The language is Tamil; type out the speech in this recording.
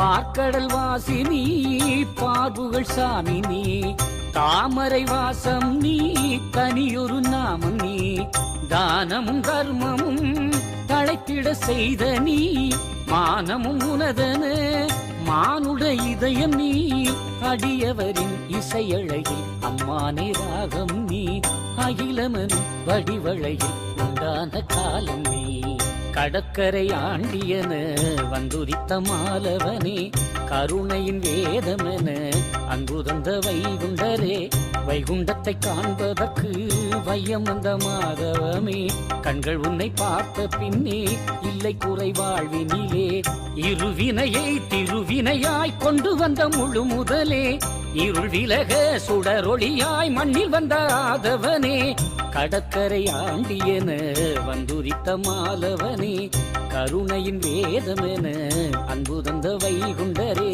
பார்க்கடல் வாசி நீ பார்வுகள் சாமி நீ தாமரை வாசம் நீ தனியொரு நாமம் நீ தானமும் தர்மமும் தழைத்திட செய்த நீ மானமும் உனதன மானுட இதயம் நீ அடியவரின் இசையழகில் அம்மானே ராகம் நீ அகிலமனும் வடிவழையில் உண்டான காலம் நீ. கடற்கரை ஆண்டியன வந்துரித்த மாலவனே கருணையின் வேதமென அன்புதந்த வைகுண்டரே வைகுண்டத்தை காண்பதற்கு வையம் வந்த மாதவமே. கண்கள் உன்னை பார்த்த பின்னே இல்லை குறை வாழ்வினிலே. இருவினையை திருவினையாய் கொண்டு வந்த முழு முதலே. இருள் விலக சுடரொளியாய் மண்ணில் வந்த ஆதவனே. கடற்கரை ஆண்டியன வந்துரித்த மாலவனே கருணையின் வேதமென அன்பு தந்த வைகுண்டரே.